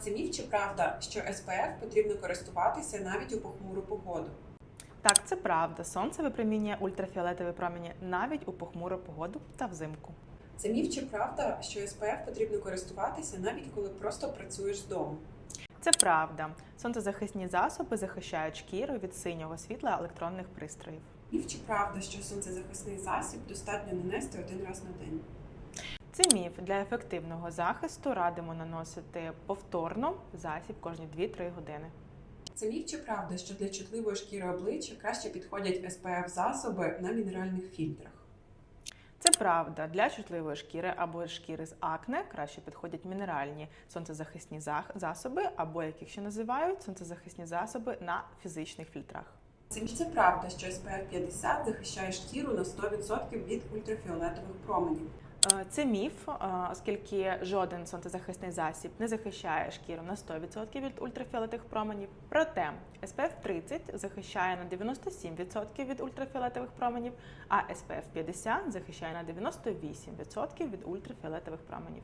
Це міф чи правда, що СПФ потрібно користуватися навіть у похмуру погоду? Так, це правда. Сонце випромінює ультрафіолетові промені навіть у похмуру погоду та взимку. Це міф чи правда, що СПФ потрібно користуватися навіть коли просто працюєш з дому? Це правда. Сонцезахисні засоби захищають шкіру від синього світла електронних пристроїв. Міф чи правда, що сонцезахисний засіб достатньо нанести один раз на день? Це міф для ефективного захисту радимо наносити повторно засіб кожні 2-3 години. Це міф чи правда, що для чутливої шкіри обличчя краще підходять СПФ засоби на мінеральних фільтрах? Це правда. Для чутливої шкіри або шкіри з акне краще підходять мінеральні сонцезахисні засоби, або як їх ще називають, сонцезахисні засоби на фізичних фільтрах. Це міф це правда, що SPF 50 захищає шкіру на 100% від ультрафіолетових променів. Е, Це міф, е, оскільки жоден сонцезахисний засіб не захищає шкіру на 100% від ультрафіолетових променів. Проте SPF 30 захищає на 97% від ультрафіолетових променів, а SPF 50 захищає на 98% від ультрафіолетових променів.